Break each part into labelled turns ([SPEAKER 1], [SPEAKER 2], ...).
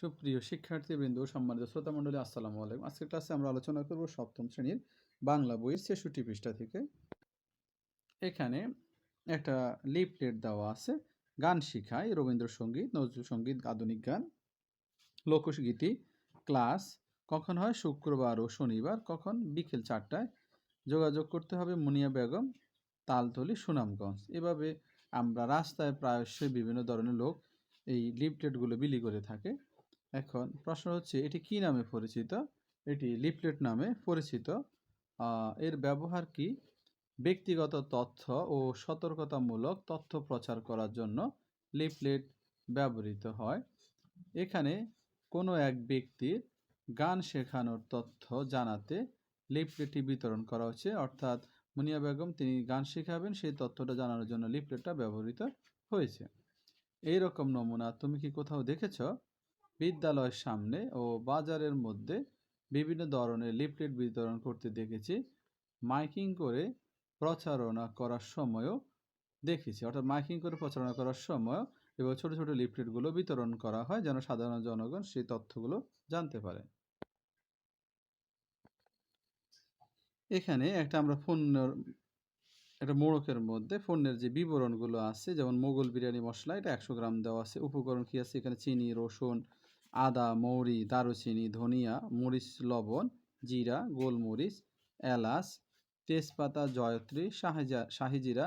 [SPEAKER 1] সুপ্রিয় শিক্ষার্থীবৃন্দ, সম্মানিত শ্রোতামণ্ডলী, আসসালামু আলাইকুম। আজকের ক্লাসে আমরা আলোচনা করব সপ্তম শ্রেণির বাংলা বইয়ের ছেষট্টি পৃষ্ঠা থেকে। এখানে একটা লিফলেট দেওয়া আছে, গান শিখায়, রবীন্দ্রসঙ্গীত নজরুল সংগীত আধুনিক গান, লোকগীতি, ক্লাস, কখন হয় শুক্রবার ও শনিবার, কখন বিকেল চারটায়। যোগাযোগ করতে হবে মুনিয়া বেগম, তালতলি, সুনামগঞ্জ। এভাবে আমরা রাস্তায় প্রায়শই বিভিন্ন ধরনের লোক এই লিফলেটগুলো বিলি করে থাকে। এখন প্রশ্ন হচ্ছে, এটি কি নামে পরিচিত? এটি লিফলেট নামে পরিচিত। এর ব্যবহার কি? ব্যক্তিগত তথ্য ও সতর্কতামূলক তথ্য প্রচার করার জন্য লিফলেট ব্যবহৃত হয়। এখানে কোনো এক ব্যক্তির গান শেখানোর তথ্য জানাতে লিফলেটটি বিতরণ করা হচ্ছে। অর্থাৎ মুনিয়া বেগম, তিনি গান শেখাবেন, সেই তথ্যটা জানানোর জন্য লিফলেটটা ব্যবহৃত হয়েছে। এই রকম নমুনা তুমি কি কোথাও দেখেছ? বিদ্যালয়ের সামনে ও বাজারের মধ্যে বিভিন্ন ধরনের লিফলেট বিতরণ করতে দেখেছি। মাইকিং করে প্রচারণা করার সময়ও দেখেছি। অর্থাৎ মাইকিং করে প্রচারণা করার সময় এবং ছোট ছোট লিফলেটগুলো বিতরণ করা হয় যেন সাধারণ জনগণ সেই তথ্যগুলো জানতে পারে। এখানে একটা আমরা পণ্যের, একটা মোড়কের মধ্যে পণ্যের যে বিবরণগুলো আছে, যেমন মোগল বিরিয়ানি মশলা, এটা একশো গ্রাম দেওয়া আছে, উপকরণ কি আছে, এখানে চিনি, রসুন আদা, মৌরি, দারুচিনি, ধনিয়া, মরিচ, লবণ, জিরা, গোলমরিচ, এলাচ, তেজপাতা, জয়ত্রী, শাহিজা, শাহিজিরা,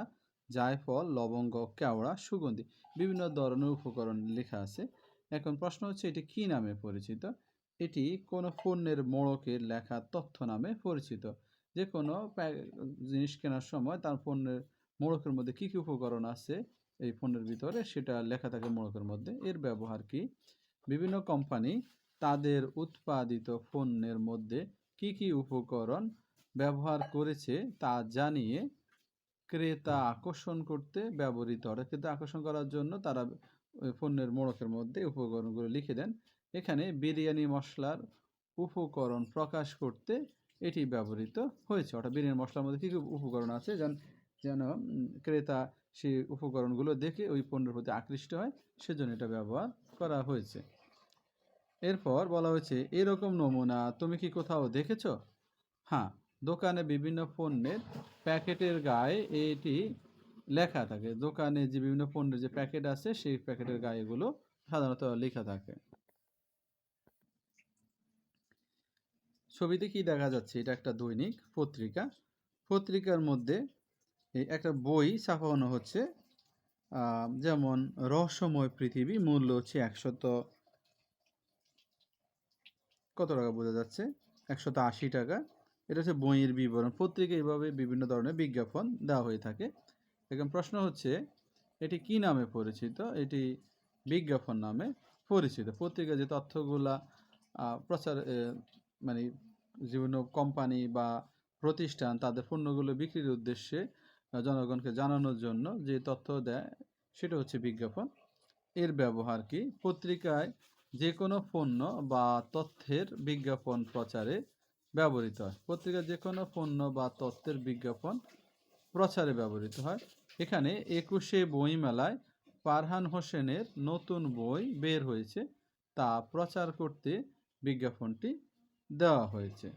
[SPEAKER 1] জায়ফল, লবঙ্গ, কেওড়া, সুগন্ধি বিভিন্ন ধরনের উপকরণ লেখা আছে। এখন প্রশ্ন হচ্ছে, এটি কি নামে পরিচিত? এটি কোনো পণ্যের মোড়কের লেখা তথ্য নামে পরিচিত? যে কোনো জিনিস কেনার সময় তার পণ্যের মোড়কের মধ্যে কি কি উপকরণ আছে, এই পণ্যের ভিতরে সেটা লেখা থাকে মোড়কের মধ্যে। এর ব্যবহার কি? বিভিন্ন কোম্পানি তাদের উৎপাদিত পণ্যের মধ্যে কি কি উপকরণ ব্যবহার করেছে তা জানিয়ে ক্রেতা আকর্ষণ করতে ব্যবহৃত হয়। ক্রেতা আকর্ষণ করার জন্য তারা পণ্যের মোড়কের মধ্যে উপকরণগুলো লিখে দেন। এখানে বিরিয়ানি মশলার উপকরণ প্রকাশ করতে এটি ব্যবহৃত হয়েছে। অর্থাৎ বিরিয়ানি মশলার মধ্যে কী কী উপকরণ আছে? যেন যেন ক্রেতা সেই উপকরণগুলো দেখে ওই পণ্যের প্রতি আকৃষ্ট হয়, সেজন্য এটা ব্যবহার করা হয়েছে। এরপর বলা হয়েছে, এরকম নমুনা তুমি কি কোথাও দেখেছ? হ্যাঁ দোকানে বিভিন্ন পণ্যের প্যাকেটের গায়ে এটি লেখা থাকে। দোকানে যে বিভিন্ন পণ্যের যে প্যাকেট আছে, সেই প্যাকেটের গায়ে এগুলো সাধারণত লেখা থাকে। ছবিতে কি দেখা যাচ্ছে? এটা একটা দৈনিক পত্রিকা। পত্রিকার মধ্যে একটা বই ছাপানো হচ্ছে যেমন, রহস্যময় পৃথিবী মূল্য হচ্ছে একশত কত টাকা বোঝা যাচ্ছে? একশত আশি টাকা। এটা হচ্ছে বইয়ের বিবরণ। পত্রিকা এইভাবে বিভিন্ন ধরনের বিজ্ঞাপন দেওয়া হয়ে থাকে। এখন প্রশ্ন হচ্ছে, এটি কি নামে পরিচিত? এটি বিজ্ঞাপন নামে পরিচিত। পত্রিকা যে তথ্যগুলা প্রচার মানে বিভিন্ন কোম্পানি বা প্রতিষ্ঠান তাদের পণ্যগুলো বিক্রির উদ্দেশ্যে জনগণকে জানানোর জন্য যে তথ্য দেয়, সেটা হচ্ছে বিজ্ঞাপন। এর ব্যবহার কি? পত্রিকায় যে কোনো পণ্য বা তথ্যের বিজ্ঞাপন প্রচারে ব্যবহৃত হয়। পত্রিকার যে কোনো পণ্য বা তথ্যের বিজ্ঞাপন প্রচারে ব্যবহৃত হয়। এখানে একুশে বই মেলায় ফারহান হোসেনের নতুন বই বের হয়েছে। তা প্রচার করতে বিজ্ঞাপনটি দেওয়া হয়েছে।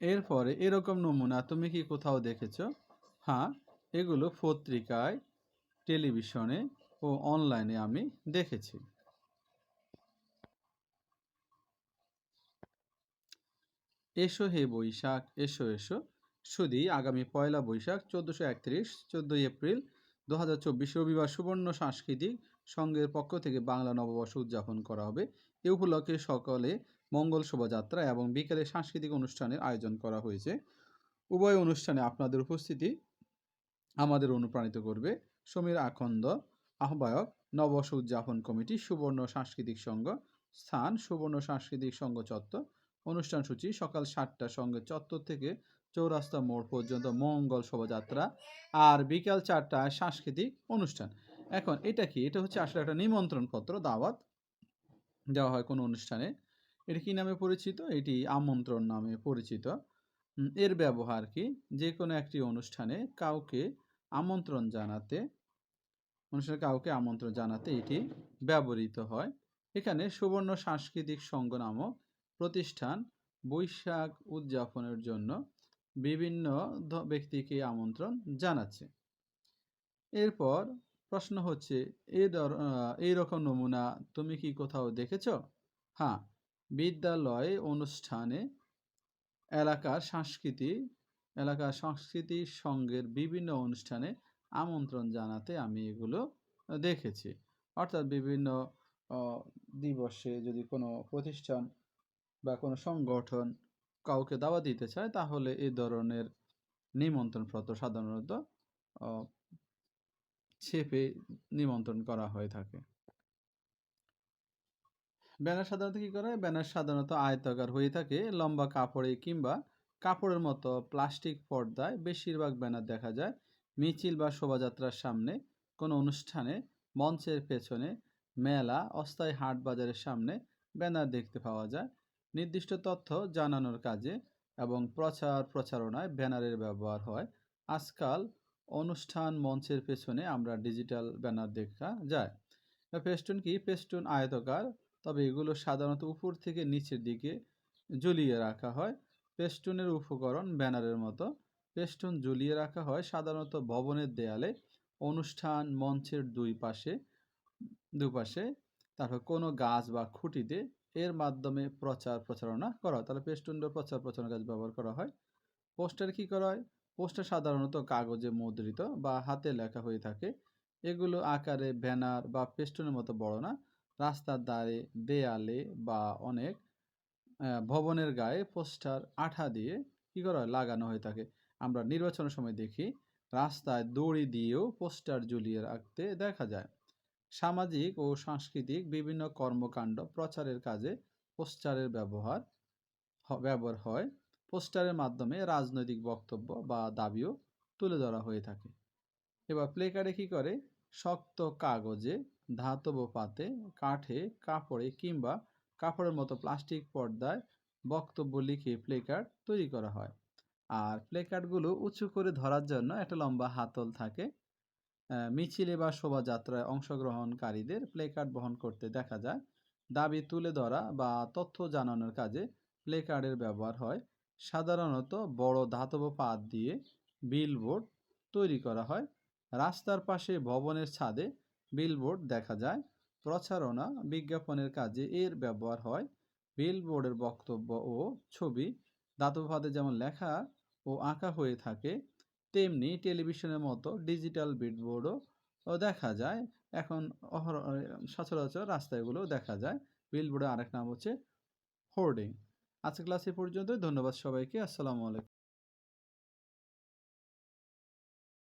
[SPEAKER 1] এরপরে এরকম নমুনা তুমি কি কোথাও দেখেছ? হ্যাঁ এগুলো পত্রিকায়, টেলিভিশনে ও অনলাইনে আমি দেখেছি। এসো হে বৈশাখ, এসো এসো। শুধু আগামী পয়লা বৈশাখ, চোদ্দোশো একত্রিশ, চোদ্দোই এপ্রিল দু হাজার চব্বিশ রবিবার সুবর্ণ সাংস্কৃতিক সংঘের পক্ষ থেকে বাংলা নববর্ষ উদযাপন করা হবে। এ উপলক্ষে সকালে মঙ্গল শোভাযাত্রা এবং বিকেলে সাংস্কৃতিক অনুষ্ঠানের আয়োজন করা হয়েছে। উভয় অনুষ্ঠানে আপনাদের উপস্থিতি আমাদের অনুপ্রাণিত করবে। সমীর আখন্দ আহ্বায়ক নববর্ষ উদযাপন কমিটি, সুবর্ণ সাংস্কৃতিক সংঘ স্থান, সুবর্ণ সাংস্কৃতিক সংঘ চত্বর। অনুষ্ঠান সূচি সকাল সাতটা সঙ্গে চত্বর থেকে চৌরাস্তা মোড় পর্যন্ত মঙ্গল শোভাযাত্রা আর বিকাল চারটায় সাংস্কৃতিক অনুষ্ঠান। এখন এটা কি? এটা হচ্ছে আসলে একটা নিমন্ত্রণ পত্র দাওয়াত দেওয়া হয় কোনো অনুষ্ঠানে। এটি কি নামে পরিচিত? এটি আমন্ত্রণ নামে পরিচিত। এর ব্যবহার কি? যে কোনো একটি অনুষ্ঠানে কাউকে আমন্ত্রণ জানাতে অনুষ্ঠানে কাউকে আমন্ত্রণ জানাতে এটি ব্যবহৃত হয়। এখানে সুবর্ণ সাংস্কৃতিক সংঘ নামক প্রতিষ্ঠান বৈশাখ উদযাপনের জন্য বিভিন্ন ব্যক্তিকে আমন্ত্রণ জানাচ্ছে। এরপর প্রশ্ন হচ্ছে এই এইরকম নমুনা তুমি কি কোথাও দেখেছ? হ্যাঁ বিদ্যালয় অনুষ্ঠানে এলাকার সংস্কৃতি এলাকার সংস্কৃতি সংঘের বিভিন্ন অনুষ্ঠানে আমন্ত্রণ জানাতে আমি এগুলো দেখেছি। অর্থাৎ বিভিন্ন দিবসে যদি কোনো প্রতিষ্ঠান বা কোনো সংগঠন কাউকে দাওয়া দিতে চায়, তাহলে এই ধরনের নিমন্ত্রণ পত্র সাধারণত ছেপে নিমন্ত্রণ করা হয়ে থাকে। ব্যানার সাধারণত কি করে ব্যানার সাধারণত আয়তাকার হয়ে থাকে, লম্বা কাপড়ে কিংবা কাপড়ের মতো প্লাস্টিক পর্দায় বেশিরভাগ ব্যানার দেখা যায়। মিছিল বা শোভাযাত্রার সামনে, কোনো অনুষ্ঠানে, মঞ্চের পেছনে, মেলা, অস্থায়ী হাট বাজারের সামনে ব্যানার দেখতে পাওয়া যায়। নির্দিষ্ট তথ্য জানানোর কাজে এবং প্রচার প্রচারণায় ব্যানারের ব্যবহার হয়। আজকাল অনুষ্ঠান মঞ্চের পেছনে আমরা ডিজিটাল ব্যানার দেখা যায়। পেস্টুন কি? পেস্টুন আয়তকার, তবে এগুলো সাধারণত উপর থেকে নিচের দিকে ঝুলিয়ে রাখা হয়। পেস্টুনের উপকরণ ব্যানারের মতো। পেস্টুন ঝুলিয়ে রাখা হয় সাধারণত ভবনের দেয়ালে, অনুষ্ঠান মঞ্চের দুই পাশে, দুপাশে। তারপর কোনো গাছ বা খুঁটিতে এর মাধ্যমে প্রচার প্রচারণা করা হয়। তাহলে পেস্টুনের প্রচার প্রচারণার কাজ ব্যবহার করা হয়। পোস্টার কি করা হয়? পোস্টার সাধারণত কাগজে মুদ্রিত বা হাতে লেখা হয়ে থাকে। এগুলো আকারে ব্যানার বা পেস্টুনের মতো বড় না। রাস্তার ধারে, দেয়ালে বা অনেক ভবনের গায়ে পোস্টার আঠা দিয়ে কি করা হয়? লাগানো হয়ে থাকে। আমরা নির্বাচনের সময় দেখি, রাস্তায় দড়ি দিয়েও পোস্টার ঝুলিয়ে রাখতে দেখা যায়। সামাজিক ও সাংস্কৃতিক বিভিন্ন কর্মকাণ্ড প্রচারের কাজে পোস্টারের ব্যবহার ব্যবহার হয়। পোস্টারের মাধ্যমে রাজনৈতিক বক্তব্য বা দাবিও তুলে ধরা হয়ে থাকে। এবার প্লেকারে কি করে? শক্ত কাগজে ধাতব পাতে, কাঠে, কাপড়ে কিংবা কাপড়ের মতো প্লাস্টিক পর্দায় বক্তব্য লিখে প্লেকার্ড তৈরি করা হয়। আর প্লেকার্ডগুলো উঁচু করে ধরার জন্য একটা লম্বা হাতল থাকে। মিছিলে বা শোভাযাত্রায় অংশগ্রহণকারীদের প্লেকার্ড বহন করতে দেখা যায়। দাবি তুলে ধরা বা তথ্য জানানোর কাজে প্লেকার্ডের ব্যবহার হয়। সাধারণত বড় ধাতব পাত দিয়ে বিলবোর্ড তৈরি করা হয়। রাস্তার পাশে ভবনের ছাদে বিলবোর্ড দেখা যায়। প্রচারণা, বিজ্ঞাপনের কাজে এর ব্যবহার হয়। বিলবোর্ডের বক্তব্য ও ছবি ধাতব পাতে যেমন লেখা ও আঁকা হয়ে থাকে। তেমনি টেলিভিশনের মতো ডিজিটাল বিটবোর্ডও দেখা যায়। এখন অহর সচরাচর রাস্তাগুলোও দেখা যায়। বিলবোর্ডের আরেক নাম হচ্ছে হোর্ডিং। আজকে ক্লাস পর্যন্ত ধন্যবাদ সবাইকে। আসসালামু আলাইকুম।